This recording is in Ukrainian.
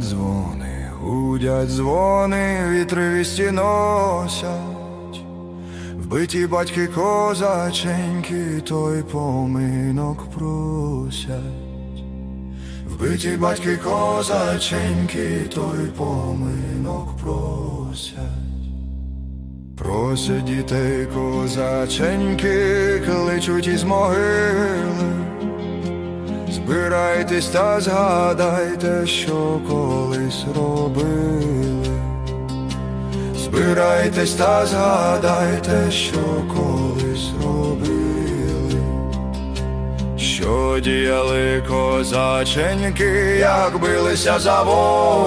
дзвони, гудять дзвони, вітри вісті носять, вбиті батьки козаченьки, той поминок просять, вбиті батьки козаченьки, той поминок просять. Просять дітей козаченьки, кличуть із могили. Збирайтесь та згадайте, що колись робили. Збирайтесь та згадайте, що колись робили. Що діяли козаченьки, як билися за волю.